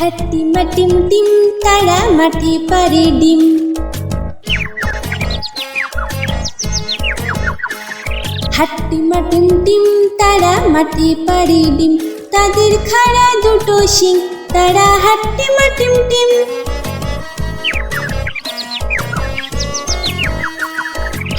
হাট্টি মাটিম team তারা মাটি পারে ডিম হাট্টি মাটিম টিম তারা মাটি পারে ডিম তাদের খাড়া দুটো শিং তারা হাট্টি